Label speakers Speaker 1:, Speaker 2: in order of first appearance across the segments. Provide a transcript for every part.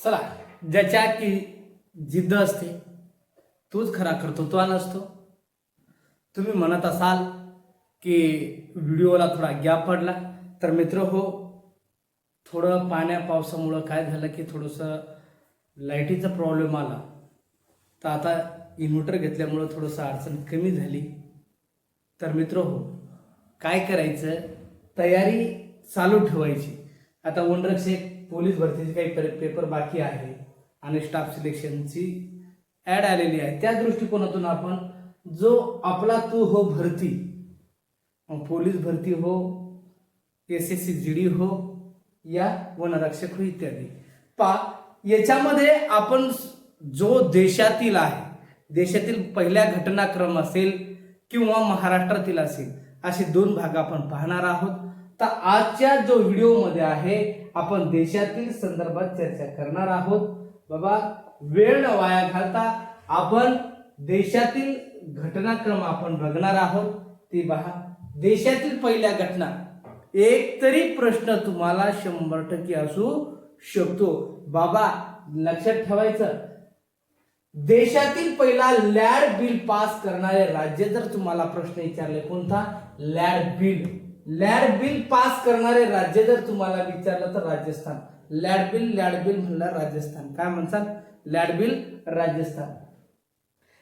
Speaker 1: चला ज्याच्या की जिद्द असते तोच खरा कर्तृत्वान नसतो. तुम्ही म्हणत असाल की व्हिडिओला थोडा गॅप पडला तर मित्र हो थोडं पाण्या पावसामुळं काय झालं की थोडंसं लाईटीचा प्रॉब्लेम आला. तर आता इन्व्हर्टर घेतल्यामुळं थोडंसं अडचण कमी झाली. तर मित्र हो काय करायचं? तयारी चालू ठेवायची. आता वनरक्षक पोलीस भरतीचे काही पे- पेपर बाकी आहे आणि स्टाफ सिलेक्शनची ॲड आलेली आहे. त्या दृष्टिकोनातून आपण जो आपला तू हो भरती पोलीस भरती हो S S C G D हो या वनरक्षक हो इत्यादी. पा याच्यामध्ये आपण जो देशातील आहे देशातील पहिल्या घटनाक्रम असेल किंवा महाराष्ट्रातील असेल असे दोन भाग आपण पाहणार आहोत. तर आजच्या जो व्हिडिओमध्ये आहे आपण देशातील संदर्भात चर्चा करणार आहोत. बाबा वेळ न वाया घालता आपण देशातील घटनाक्रम आपण बघणार आहोत. ती पहा देशातील पहिल्या घटना. एक तरी प्रश्न तुम्हाला शंभर टक्के असू शकतो. बाबा लक्षात ठेवायचं. देशातील पहिला लॅड बिल पास करणारे राज्य जर तुम्हाला प्रश्न विचारले कोणता? लॅड बिल. लॅड बिल पास करणारे राज्य जर तुम्हाला विचारलं तर राजस्थान. लॅड बिल लॅड बिल म्हणलं राजस्थान. काय म्हणतात? लॅड बिल राजस्थान.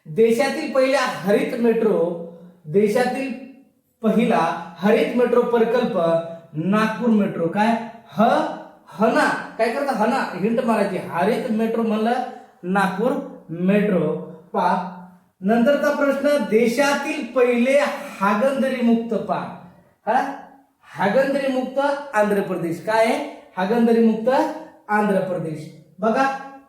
Speaker 1: देशातील पहिला हरित मेट्रो देशातील पहिला हरित मेट्रो प्रकल्प नागपूर मेट्रो. काय? ह हना. काय करता? हना. हिंट मारायची. हरित मेट्रो म्हणलं नागपूर मेट्रो. पा नंतरचा प्रश्न देशातील पहिले हागंदरी मुक्त पा हा? हागंदरी मुक्त आंध्र प्रदेश. काय आहे? हागंदरी मुक्त आंध्र प्रदेश. बघा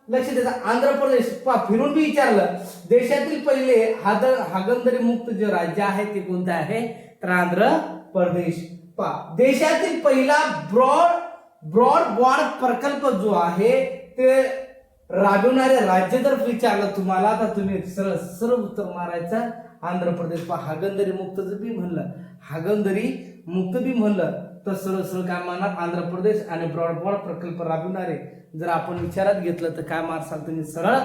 Speaker 1: लक्ष द्यायचं आंध्र प्रदेश. पा फिरून बी विचारलं. देशातील पहिले हादर हागंदरी मुक्त जे राज्य आहे ते कोणतं आहे? तर आंध्र प्रदेश. पा देशातील पहिला ब्रॉड ब्रॉड बॉर्ड प्रकल्प जो आहे ते राबवणारे राज्य जर विचारलं तुम्हाला तर तुम्ही सरळ सरळ उत्तर मारायचं. आंध्र प्रदेश. पा हागंदरी मुक्त जर बी म्हणलं हागंदरी मुक्तबी म्हणलं तर सरळ सरळ काय मानणार आंध्र प्रदेश आणि ब्रॉडबॉर्ड प्रकल्प राबविणारे. जर आपण विचारात घेतलं तर काय मानसाल तुम्ही सरळ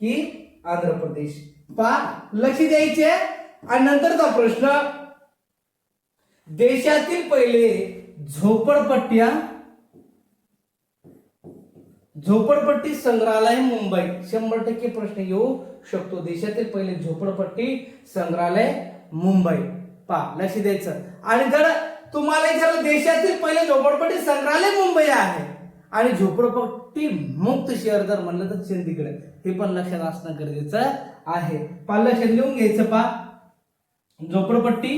Speaker 1: की आंध्र प्रदेश. पा लक्ष द्यायचे. आणि नंतरचा प्रश्न. देशातील पहिले झोपडपट्ट्या झोपडपट्टी संग्रहालय मुंबई. शंभर टक्के प्रश्न येऊ शकतो. देशातील पहिले झोपडपट्टी संग्रहालय मुंबई. पा लक्ष द्यायचं. आणि जर तुम्हाला विचारलं देशातील पहिले झोपडपट्टी संग्रहालय मुंबई आहे आणि झोपडपट्टी मुक्त शहर जर म्हणलं तर चंदीगड हे पण लक्षात असणं गरजेचं आहे. पा लक्षात लिहून घ्यायचं पा. झोपडपट्टी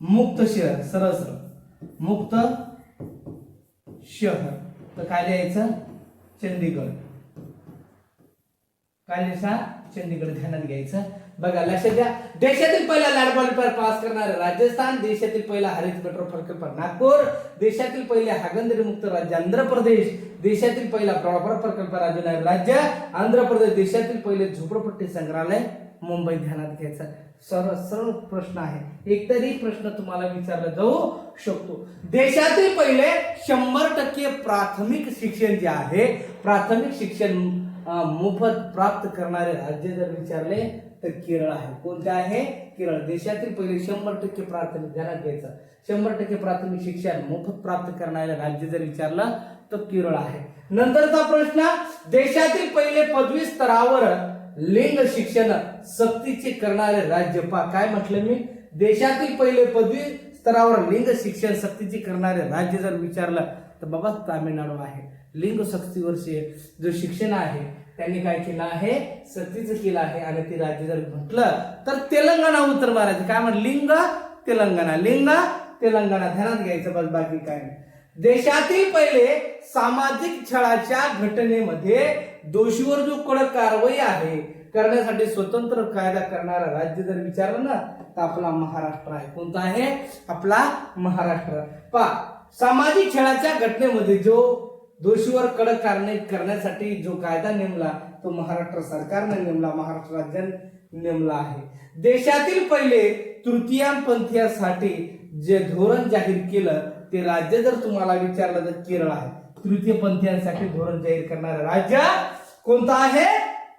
Speaker 1: मुक्त शहर सरळ सरळ. मुक्त शहर. तर काय लिहायचं? चंदीगड. काय लिहायचा? चंदीगड ध्यानात घ्यायचं. बघा लक्षात द्या देशातील पहिला लॅडबॉल पास करणारे राजस्थान देशातील पहिला हरित मेट्रो प्रकल्प नागपूर देशातील पहिले हागंदरी मुक्त राज्य आंध्र प्रदेश देशातील पहिला प्रॉपर प्रकल्प राज्य राज्य आंध्र प्रदेश देशातील पहिले झोपडपट्टी संग्रहालय मुंबई ध्यानात घ्यायचा. सर्व सर्व प्रश्न आहे एकतरी प्रश्न तुम्हाला विचारला जाऊ शकतो. देशातील पहिले शंभर टक्के प्राथमिक शिक्षण जे आहे प्राथमिक शिक्षण मोफत प्राप्त करणारे राज्य जर विचारले तर केरळ आहे. कोणते आहे? केरळ. देशातील पहिले शंभर टक्के प्राथमिक ध्यानात घ्यायचं. शंभर टक्के प्राथमिक शिक्षण मोफत प्राप्त करणाऱ्या राज्य जर विचारलं तर केरळ आहे. नंतरचा प्रश्न देशातील पहिले पदवी स्तरावर लिंग शिक्षण सक्तीचे करणारे राज्य पा काय म्हटलं मी? देशातील पहिले पदवी स्तरावर लिंग शिक्षण सक्तीचे करणारे राज्य जर विचारलं तर बाबा तामिळनाडू आहे. लिंग सक्तीवरचे जो शिक्षण आहे त्यांनी काय केलं आहे? सक्तीचं केलं आहे. आणि ते राज्य जर म्हटलं तर तेलंगणा उत्तर मारायचं काय म्हण लिंग तेलंगणा. लिंग तेलंगणा. ध्यानात घ्यायचं बस बाकी काय नाही. देशातील पहिले सामाजिक छळाच्या घटनेमध्ये दोषीवर जो कडक कारवाई आहे करण्यासाठी स्वतंत्र कायदा करणारा राज्य जर विचारलं ना तर आपला महाराष्ट्र आहे. कोणता आहे? आपला महाराष्ट्र. पा सामाजिक छळाच्या घटनेमध्ये जो दोषीवर कडक कारणे करण्यासाठी जो कायदा नेमला तो महाराष्ट्र सरकारने नेमला महाराष्ट्र राज्याने नेमला आहे. देशातील पहिले तृतीयांपंथीयासाठी जे धोरण जाहीर केलं ते राज्य जर तुम्हाला विचारलं तर केरळ आहे. तृतीयपंथीयांसाठी धोरण जाहीर करणारं राज्य कोणतं आहे?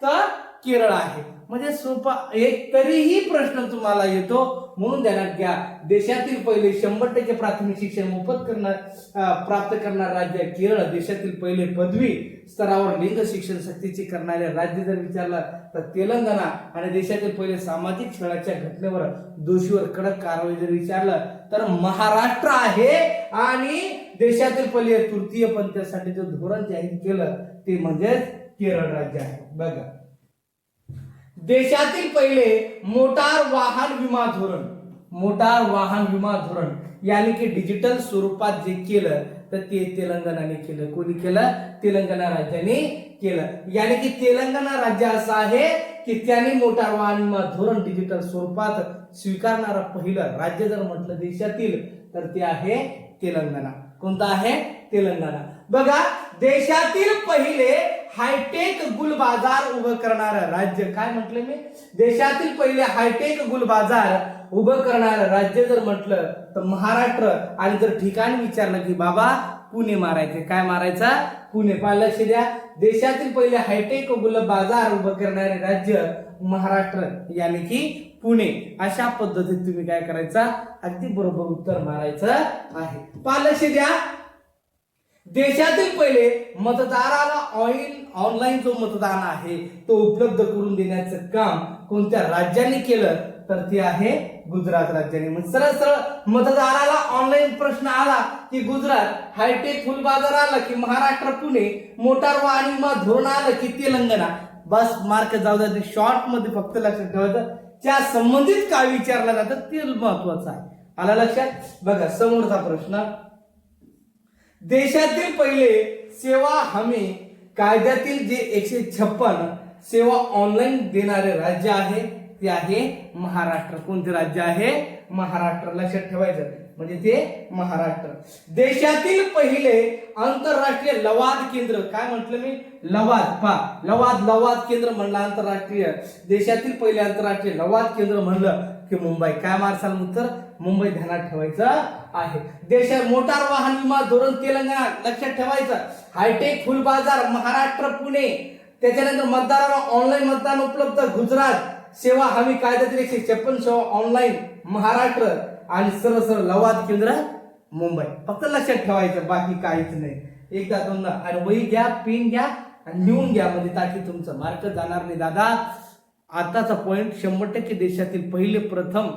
Speaker 1: तर केरळ आहे. म्हणजे सोपा एक तरीही प्रश्न तुम्हाला येतो म्हणून ध्यानात घ्या. देशातील पहिले शंभर टक्के प्राथमिक शिक्षण मोफत करणार प्राप्त करणार राज्य केरळ देशातील पहिले पदवी स्तरावर लिंग शिक्षण सक्तीचे करणारे राज्य जर विचारलं तर तेलंगणा आणि देशातील पहिले सामाजिक छळाच्या घटनेवर दोषीवर कडक कारवाई जर विचारलं तर महाराष्ट्र आहे आणि देशातील पहिले तृतीय पंथासाठी जे धोरण जाहीर केलं ते म्हणजेच केरळ राज्य आहे. बघा. देशातील पहिले मोटार वाहन विमा धोरण. मोटार वाहन विमा धोरण. याने की डिजिटल स्वरूपात जे केलं तर ते तेलंगणाने केलं. कोणी केलं? तेलंगणा राज्याने केलं. याने की तेलंगणा राज्य असं आहे की त्यांनी मोटार वाहन विमा धोरण डिजिटल स्वरूपात स्वीकारणारं पहिलं राज्य जर म्हटलं देशातील तर ते आहे तेलंगणा. कोणतं आहे? तेलंगणा. बघा देशातील पहिले हायटेक गुल बाजार उभं करणारं राज्य. काय म्हटलं मी? देशातील पहिले हायटेक गुल बाजार उभं करणारं राज्य जर म्हटलं तर महाराष्ट्र. आणि जर ठिकाण विचारलं की बाबा पुणे मारायचे. काय मारायचं? पुणे. पहा लक्ष द्या. देशातील पहिले हायटेक गुल बाजार उभं करणारे राज्य महाराष्ट्र याने की पुणे. अशा पद्धतीत तुम्ही काय करायचा? अगदी बरोबर उत्तर मारायचं आहे. पहा लक्ष द्या. देशातील पहिले मतदाराला ऑइल ऑनलाईन जो मतदान आहे तो उपलब्ध करून देण्याचं काम कोणत्या राज्याने केलं तर ते आहे गुजरात राज्याने. मग सरळ सरळ मतदाराला ऑनलाईन प्रश्न आला की गुजरात हायटेक फुल बाजार आला की महाराष्ट्र पुणे मोटार वाहन धोरण आलं की तेलंगणा. बस मार्क जाऊ द्या शॉर्टमध्ये फक्त लक्षात ठेवायचं. त्या संबंधित काय विचारलं जातं ते महत्वाचं आहे. आला लक्षात? बघा समोरचा प्रश्न. देशातील पहिले सेवा हमी कायद्यातील जे एकशे छप्पन सेवा ऑनलाईन देणारे राज्य आहे ते आहे महाराष्ट्र. कोणते राज्य आहे? महाराष्ट्र. लक्षात ठेवायचं. म्हणजे ते महाराष्ट्र. देशातील पहिले आंतरराष्ट्रीय लवाद केंद्र. काय म्हटलं मी? लवाद. पा लवाद लवाद केंद्र म्हणलं आंतरराष्ट्रीय. देशातील पहिले आंतरराष्ट्रीय लवाद केंद्र म्हणलं की मुंबई. काय मारसाल उत्तर? मुंबई ध्यानात ठेवायचं आहे. देशात मोटार वाहन विमा धोरण तेलंगणा. लक्षात ठेवायचं. हायटेक फुल बाजार महाराष्ट्र पुणे. त्याच्यानंतर मतदाराला ऑनलाईन मतदान उपलब्ध. गुजरात. सेवा हमी कायद्यातील एकशे छप्पन सेवा ऑनलाईन. महाराष्ट्र. आणि सरळ सरळ लवाद केंद्र मुंबई. फक्त लक्षात ठेवायचं बाकी काहीच नाही. एकदा दोनदा आणि वही घ्या पेन घ्या आणि लिहून घ्या म्हणजे ताकी तुमचं मार्क जाणार नाही. दादा आताचा पॉईंट शंभर टक्के देशातील पहिले प्रथम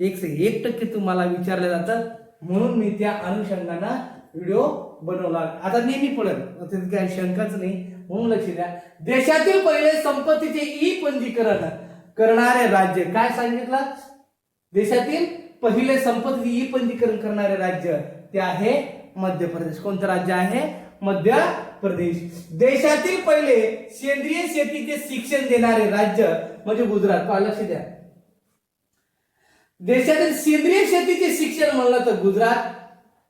Speaker 1: एकशे एक टक्के तुम्हाला विचारलं जातं. म्हणून मी त्या अनुषंगानं व्हिडिओ बनवला. आता नेहमी पडेल. काही शंकाच नाही. म्हणून लक्ष द्या. देशातील पहिले संपत्तीचे ई पंजीकरण करणारे राज्य काय सांगितलं? देशातील पहिले संपत्ती ई पंजीकरण करणारे राज्य ते आहे मध्य प्रदेश. कोणतं राज्य आहे? मध्य प्रदेश. देशातील पहिले सेंद्रिय शेतीचे शिक्षण देणारे राज्य म्हणजे गुजरात. लक्ष द्या. देशातील सेंद्रिय शेतीचे शिक्षण म्हणलं तर गुजरात.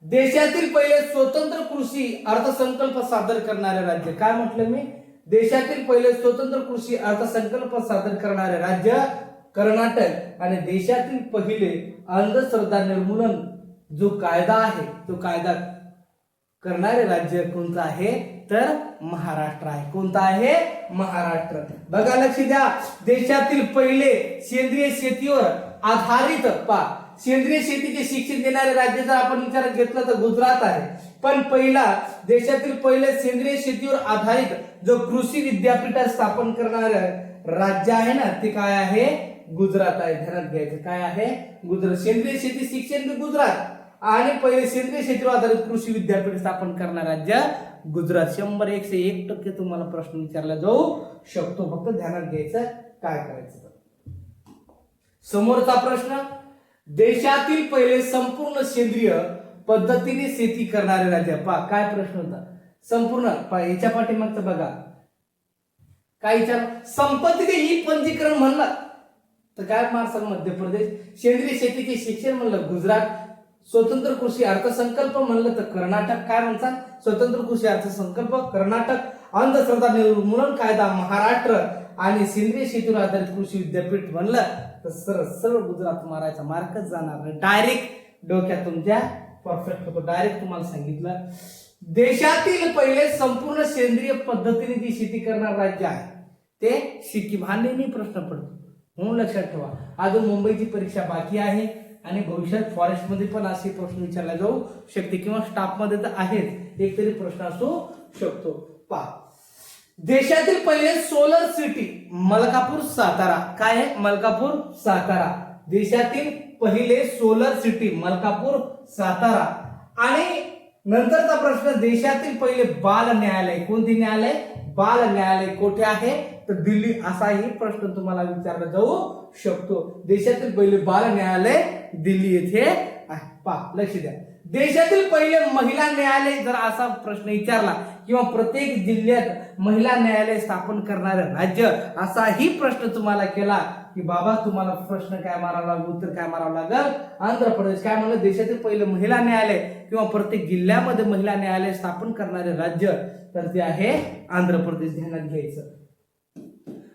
Speaker 1: देशातील पहिले स्वतंत्र कृषी अर्थसंकल्प सादर करणारे राज्य. काय म्हटलं मी? देशातील पहिले स्वतंत्र कृषी अर्थसंकल्प सादर करणारे राज्य कर्नाटक आणि देशातील पहिले अंधश्रद्धा निर्मूलन जो कायदा आहे तो कायदा करणारे राज्य कोणतं आहे? तर महाराष्ट्र आहे. कोणता आहे? महाराष्ट्र. बघा लक्ष द्या. देशातील पहिले सेंद्रिय शेतीवर आधारित पा. सेंद्रिय शेतीचे शिक्षण देणारे राज्य जर आपण विचारात घेतलं तर गुजरात आहे. पण पहिला देशातील पहिले सेंद्रिय शेतीवर आधारित जो कृषी विद्यापीठ स्थापन करणार राज्य आहे ना ते काय आहे? गुजरात आहे ध्यानात घ्यायचं. काय आहे? गुजरात. सेंद्रिय शेती शिक्षण गुजरात. आणि पहिले सेंद्रिय शेतीवर आधारित कृषी विद्यापीठ स्थापन करणार राज्य गुजरात. शंभर एकशे एक टक्के तुम्हाला प्रश्न विचारला जाऊ शकतो. फक्त ध्यानात घ्यायचं काय करायचं समोरचा प्रश्न देशातील पहिले संपूर्ण सेंद्रिय पद्धतीने शेती करणारे राज्य. पा काय प्रश्न होता? संपूर्ण याच्या पाठीमागचं बघा. काय विचार? संपत्तीचे ई पंजीकरण म्हणलं. तर काय मार्सल मध्य प्रदेश सेंद्रिय शेतीचे शिक्षण म्हणलं गुजरात स्वतंत्र कृषी अर्थसंकल्प म्हणलं तर कर्नाटक. काय म्हणतात स्वतंत्र कृषी अर्थसंकल्प कर्नाटक. अंधश्रद्धा निर्मूलन कायदा महाराष्ट्र आणि सेंद्रिय शेतीवर आधारित कृषी विद्यापीठ म्हणलं तर सरळ सरळ गुजरात मारायचा मार्कच जाणार डायरेक्ट डोक्यात तुमच्या परफेक्ट होतो. डायरेक्ट तुम्हाला सांगितलं. देशातील पहिले संपूर्ण सेंद्रिय पद्धतीने जी शेती करणार राज्य आहे ते सिक्कीम हा नेहमी प्रश्न पडतो. म्हणून लक्षात ठेवा. अजून मुंबईची परीक्षा बाकी आहे आणि भविष्यात फॉरेस्टमध्ये पण असे प्रश्न विचारले जाऊ शकते किंवा स्टाफमध्ये तर आहेत. एक तरी प्रश्न असू शकतो. पा देशातील पहिले सोलर सिटी मलकापूर सातारा. काय आहे? मलकापूर सातारा. देशातील पहिले सोलर सिटी मलकापूर सातारा. आणि नंतरचा प्रश्न देशातील पहिले बाल न्यायालय. कोणते न्यायालय? बाल न्यायालय कोठे आहे? तर दिल्ली असाही प्रश्न तुम्हाला विचारला जाऊ शकतो. देशातील पहिले बाल न्यायालय दिल्ली येथे आहे. पा लक्ष द्या. देशातील पहिले महिला न्यायालय जर असा प्रश्न विचारला किंवा प्रत्येक जिल्ह्यात महिला न्यायालय स्थापन करणारं राज्य असाही प्रश्न तुम्हाला केला की बाबा तुम्हाला प्रश्न काय मारावा लागेल उत्तर काय मारावं लागेल? आंध्र प्रदेश. काय म्हणलं? देशातील पहिले महिला न्यायालय किंवा प्रत्येक जिल्ह्यामध्ये महिला न्यायालय स्थापन करणारे राज्य तर ते आहे आंध्र प्रदेश. ध्यानात घ्यायचं.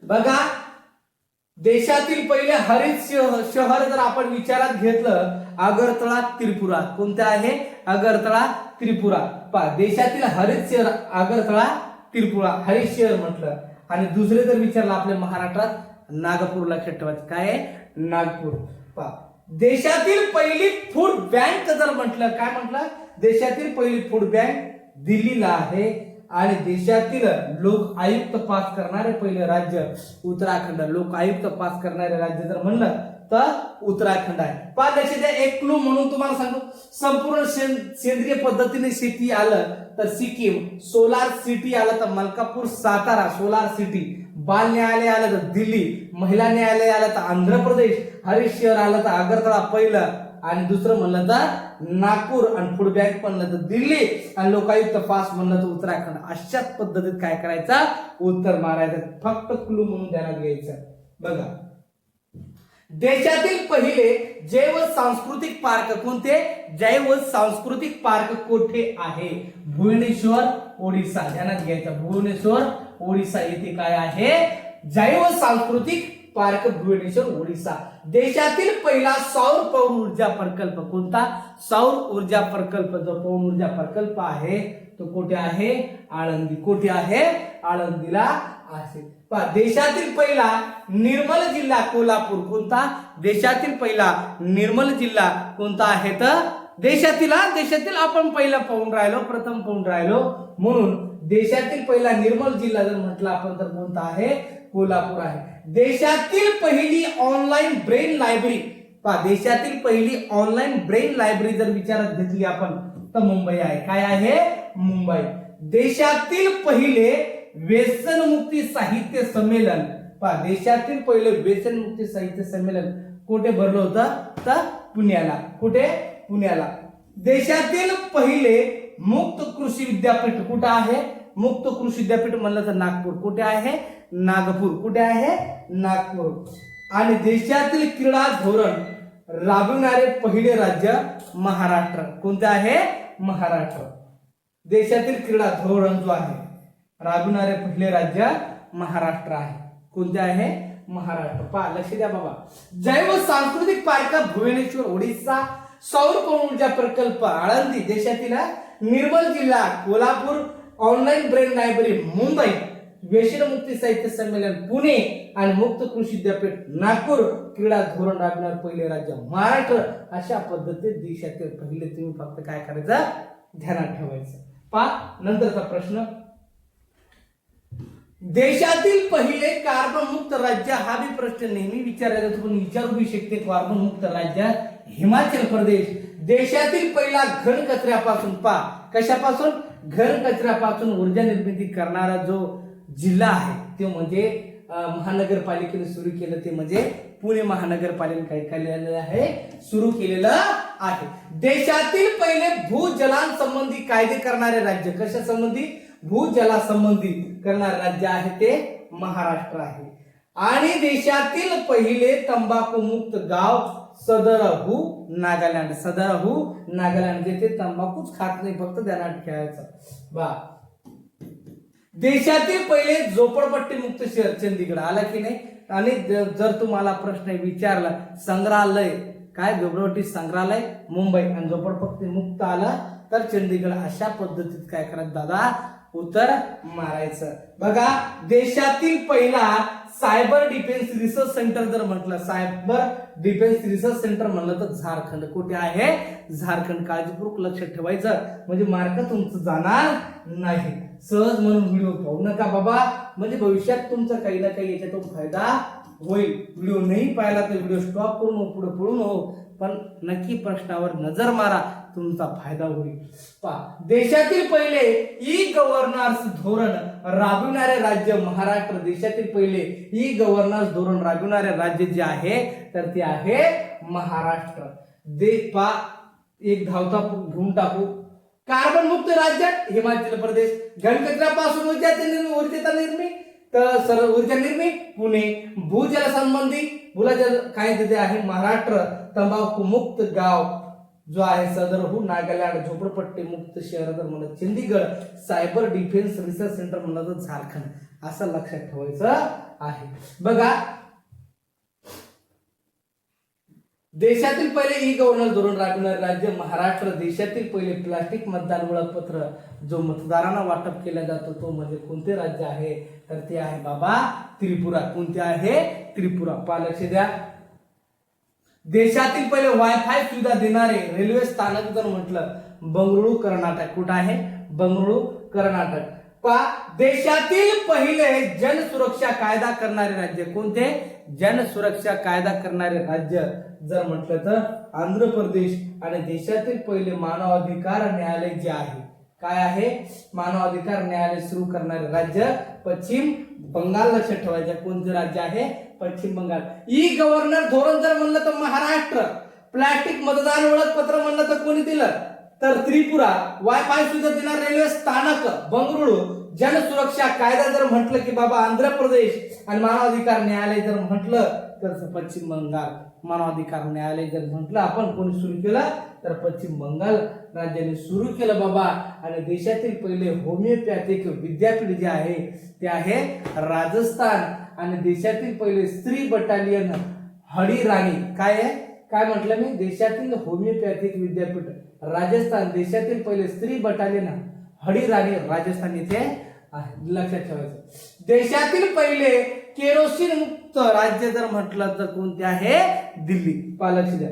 Speaker 1: बघा देशातील पहिले हरित शहर जर आपण विचारात घेतलं अगरतळा त्रिपुरा. कोणतं आहे? अगरतळा त्रिपुरा. पा देशातील हरित शहर अगरतळा त्रिपुरा. हरित शहर म्हटलं. आणि दुसरे जर विचारलं आपल्या महाराष्ट्रात नागपूर लक्षात ठेवायचं. काय आहे? नागपूर. पा देशातील पहिली फूड बँक जर म्हटलं काय म्हटलं? देशातील पहिली फूड बँक दिल्लीला आहे. आणि देशातील लोक आयुक्त पास करणारे पहिले राज्य उत्तराखंड. लोक आयुक्त पास करणारे राज्य जर म्हणलं तर उत्तराखंड आहे. पाच लक्षात द्या एक क्लू म्हणून तुम्हाला सांगतो. संपूर्ण सेंद्रिय पद्धतीने शेती आलं तर सिक्कीम सोलार सिटी आलं तर मलकापूर सातारा सोलार सिटी. बाल न्यायालय आलं तर दिल्ली. महिला न्यायालय आलं तर आंध्र प्रदेश. हरीश शहर आलं तर आगरतळा पहिलं. आणि दुसरं म्हणलं तर नागपूर आणि फूड बँक म्हणलं तर दिल्ली. आणि लोकायुक्त पास म्हणलं तर उत्तराखंड. अशाच पद्धतीत काय करायचं? उत्तर मारायचं. फक्त क्लू म्हणून त्याला घ्यायचं. बघा. देशातील पहिले जैव सांस्कृतिक पार्क कोणते? जैव सांस्कृतिक पार्क कोठे आहे? भुवनेश्वर ओडिसा. ध्यानात घ्यायचं. भुवनेश्वर ओडिसा येथे काय आहे? जैव सांस्कृतिक पार्क भुवनेश्वर ओडिसा. देशातील पहिला सौर पवन ऊर्जा प्रकल्प कोणता? सौर ऊर्जा प्रकल्प. जो पवन ऊर्जा प्रकल्प आहे तो कुठे आहे? आळंदी. कुठे आहे? आळंदीला आहे. पहा, देशातील पहिला निर्मल जिल्हा कोल्हापूर कोणता? देशातील पहिला निर्मल जिल्हा कोणता आहे तर? देशातील देशातील आपण पहिला पाहून राहिलो प्रथम पाहून राहिलो. म्हणून देशातील पहिला निर्मल जिल्हा जर म्हटलं आपण तर कोणता आहे? कोल्हापूर आहे. देशातील पहिली ऑनलाईन ब्रेन लायब्ररी पहा देशातील पहिली ऑनलाईन ब्रेन लायब्ररी जर विचारात घेतली आपण तर मुंबई आहे. काय आहे? मुंबई. देशातील पहिले व्यसनमुक्ती साहित्य संमेलन. पहा देशातील पहिले व्यसनमुक्ती साहित्य संमेलन कुठे भरलं होतं? तर पुण्याला. कुठे? पुण्याला. देशातील पहिले मुक्त कृषी विद्यापीठ कुठं आहे? मुक्त कृषी विद्यापीठ म्हणलं तर नागपूर. कुठे आहे? नागपूर. कुठे आहे? नागपूर. आणि देशातील क्रीडा धोरण राबविणारे पहिले राज्य महाराष्ट्र. कोणते आहे? महाराष्ट्र. देशातील क्रीडा धोरण जो आहे राबविणारे पहिले राज्य महाराष्ट्र आहे. कोणते आहे? महाराष्ट्र. पहा लक्ष द्या बाबा. जैव सांस्कृतिक पार्क भुवनेश्वर ओडिसा सौर ऊर्जा प्रकल्प आळंदी देशातील निर्मल जिल्हा Kolhapur online brain library Mumbai व्यसनमुक्ती साहित्य संमेलन पुणे आणि मुक्त कृषी विद्यापीठ नागपूर क्रीडा धोरण राबणार पहिले राज्य महाराष्ट्र. अशा पद्धतीत देशातील पहिले तुम्ही फक्त काय करायचं? ध्यानात ठेवायचं. पा नंतरचा प्रश्न. देशातील पहिले कार्बन मुक्त राज्य हा बी प्रश्न नेहमी विचारला जातो पण विचारू बी शकते कार्बन मुक्त राज्य हिमाचल प्रदेश. देशातील पहिला घन कचऱ्यापासून पा कशापासून? घर कचऱ्यापासून ऊर्जा निर्मिती करणारा जो जिल्हा आहे तो म्हणजे महानगरपालिकेने सुरू केलं ते म्हणजे पुणे महानगरपालिकेने काय केलेलं आहे सुरू केलेलं आहे. देशातील पहिले भूजलांसंबंधी कायदे करणारे राज्य कशा संबंधी? भूजलासंबंधी करणारे राज्य आहे ते महाराष्ट्र आहे. आणि देशातील पहिले तंबाखू मुक्त गाव सदरहू नागालँड सदरहू नागालँड जेथे तंबाखूच खात नाही फक्त त्यांना खेळायचं. बा. देशातील पहिले झोपडपट्टी मुक्त शहर चंदीगड आला की नाही? आणि जर तुम्हाला प्रश्न विचारला संग्रहालय काय? झोपडपट्टी संग्रहालय मुंबई आणि झोपडपट्टी मुक्त आला तर चंदीगड अशा पद्धतीत काय करायचं दादा? उत्तर मारायचं. बघा देशातील पहिला सायबर डिफेन्स रिसर्च सेंटर जर म्हटलं सायबर डिफेन्स रिसर्च सेंटर म्हणलं तर झारखंड. कुठे आहे? झारखंड. काळजीपूर्वक लक्षात ठेवायचं. म्हणजे मार्क तुमचं जाणार नाही. सहज म्हणून व्हिडिओ पाहू नका बाबा. म्हणजे भविष्यात तुमचा काही ना काही याच्यातून फायदा होईल. व्हिडिओ नाही पाहिला तर व्हिडिओ स्टॉप करून हो, पुढे पळून हो पण नक्की प्रश्नावर नजर मारा तुमचा फायदा होईल. पहा देशातील पहिले ई गव्हर्नन्स धोरण राबविणारे राज्य महाराष्ट्र देशातील पहिले ई गव्हर्नन्स धोरण राबविणारे राज्य जे आहे तर ते आहे महाराष्ट्र. दे पा एक धावता घेऊन टाकू. कार्बन मुक्त राज्य हिमाचल प्रदेश. घनकचऱ्यापासून ऊर्जा ऊर्जेचा निर्मिती. तर सर्व ऊर्जा निर्मी पुणे भूजल संबंधी भूलाजल काय तिथे आहे महाराष्ट्र तंबाखू मुक्त गाव. जो आहे सदरहू नागालँड झोपडपट्टी मुक्त शहर तर म्हणत Chandigarh cyber defence research centre म्हणत झारखंड. असं लक्षात ठेवायचं आहे. बघा देशातील पहिले ई गव्हर्नन्स धोरण राबविणारे राज्य महाराष्ट्र देशातील पहिले प्लास्टिक मतदान ओळखपत्र जो मतदारांना वाटप केला जातो तो म्हणजे कोणते राज्य आहे? तर ते आहे बाबा त्रिपुरा. कोणते आहे? त्रिपुरा. पा लक्ष द्या. देशातील पहिले वायफाय सुविधा देणारे रेल्वे स्थानक जर म्हटलं बंगळुरू कर्नाटक. कुठं आहे? बंगळुरू कर्नाटक. देशातील पहिले जन सुरक्षा कायदा करणारे राज्य कोणते? जन सुरक्षा कायदा करणारे राज्य. जर म्हटलं तर आंध्र प्रदेश आणि देशातील पहिले मानवाधिकार न्यायालय जे आहे काय आहे? मानवाधिकार न्यायालय सुरू करणारे राज्य पश्चिम बंगाल लक्षात ठेवायचं कोणते राज्य आहे? पश्चिम बंगाल. ई गव्हर्नर धोरण जर म्हणलं तर महाराष्ट्र. प्लास्टिक मतदान ओळखपत्र म्हणलं तर कोणी दिलं? तर त्रिपुरा वायफाय सुविधा देणार रेल्वे स्थानक बंगळुरू. जनसुरक्षा कायदा जर म्हटलं की बाबा आंध्र प्रदेश आणि मानवाधिकार न्यायालय जर म्हटलं तर पश्चिम बंगाल. मानवाधिकार न्यायालय जर म्हटलं आपण कोणी सुरू केलं तर पश्चिम बंगाल राज्याने सुरू केलं बाबा. आणि देशातील पहिले होमिओपॅथिक विद्यापीठ जे आहे ते आहे राजस्थान. आणि देशातील पहिले स्त्री बटालियन हडी राणी. काय आहे? काय म्हटलं मी? देशातील होमिओपॅथिक विद्यापीठ. राजस्थान देशातील पहिले स्त्री बटालियन हडी राणी राजस्थान इथे आहे. लक्षात ठेवायचं. देशातील पहिले केरोसिन मुक्त राज्य जर म्हटलं तर कोणते आहे? दिल्ली. पहा लक्ष द्या.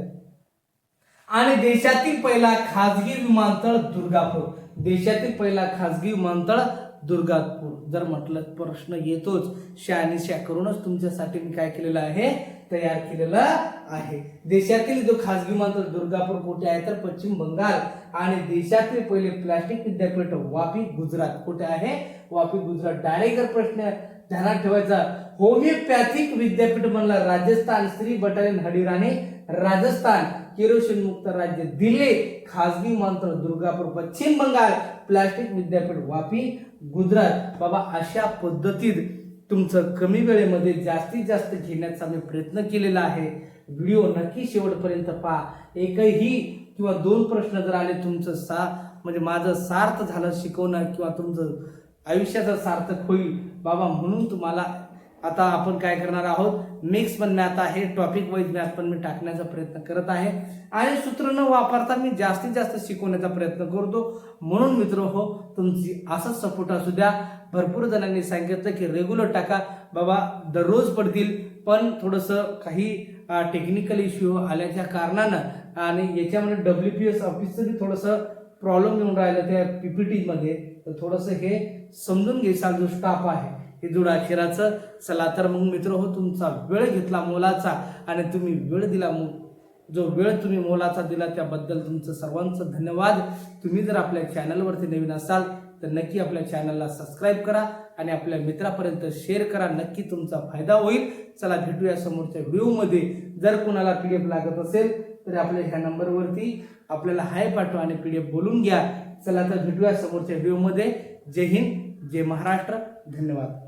Speaker 1: आणि देशातील पहिला खाजगी विमानतळ दुर्गापूर. देशातील पहिला खाजगी विमानतळ दुर्गापूर. जर म्हटलं प्रश्न येतोच. शहानिशा करूनच तुमच्यासाठी मी काय केलेलं आहे? तयार केलेलं आहे. देशातील जो खासगी विमानतळ दुर्गापूर कुठे आहे? तर पश्चिम बंगाल. आणि देशातील पहिले प्लास्टिक विद्यापीठ वापी गुजरात कुठे आहे? वापी गुजरात. डायरेक्ट जर प्रश्न ध्यानात ठेवायचा होमिओपॅथिक विद्यापीठ म्हणला राजस्थान श्री बटालियन हडिराणे राजस्थान. केरोसिन मुक्त राज्य दिल्ली खाजगी मंत्र दुर्गापूर पश्चिम बंगाल प्लास्टिक विद्यापीठ वापी गुजरात. बाबा अशा पद्धतीत तुमचं कमी वेळेमध्ये जास्तीत जास्त घेण्याचा मी प्रयत्न केलेला आहे. व्हिडिओ नक्की शेवटपर्यंत पहा. एकही किंवा दोन प्रश्न जर आले तुमचं सा म्हणजे माझं सार्थ झालं शिकवणं किंवा तुमचं आयुष्याचं सार्थक होईल बाबा म्हणून तुम्हाला आता आपण काय करणार आहोत? मिक्स पण मॅथ आहे टॉपिक वाईज मॅथ पण मी टाकण्याचा प्रयत्न करत आहे. आणि सूत्र न वापरता मी जास्तीत जास्त शिकवण्याचा प्रयत्न करतो. म्हणून मित्र हो तुमची असंच सपोर्ट असू द्या. भरपूर जणांनी सांगितलं की रेग्युलर टाका. बाबा दररोज पडतील पण थोडंसं काही टेक्निकल इश्यू आल्याच्या कारणानं आणि याच्यामध्ये डब्ल्यू पी एस ऑफिसचं बी थोडंसं प्रॉब्लेम येऊन राहिलं त्या पीपीटीमध्ये तर थोडंसं हे समजून घ्यायचा जो स्टाफ आहे. हे जुडाक्षराचं चला तर मग मित्र हो तुमचा वेळ घेतला मोलाचा आणि तुम्ही वेळ दिला मो जो वेळ तुम्ही मोलाचा दिला त्याबद्दल तुमचं सर्वांचं धन्यवाद. तुम्ही जर आपल्या चॅनलवरती नवीन असाल तर नक्की आपल्या चॅनलला सबस्क्राईब करा आणि आपल्या मित्रापर्यंत शेअर करा. नक्की तुमचा फायदा होईल. चला भेटूया समोरच्या व्ह्यूमध्ये जर कोणाला पी डी एफ लागत असेल तर आपल्या ह्या नंबरवरती आपल्याला हाय पाठवा आणि पी डी एफ बोलून घ्या. चला तर भेटूया समोरच्या व्ह्यूमध्ये जय हिंद जय महाराष्ट्र. धन्यवाद.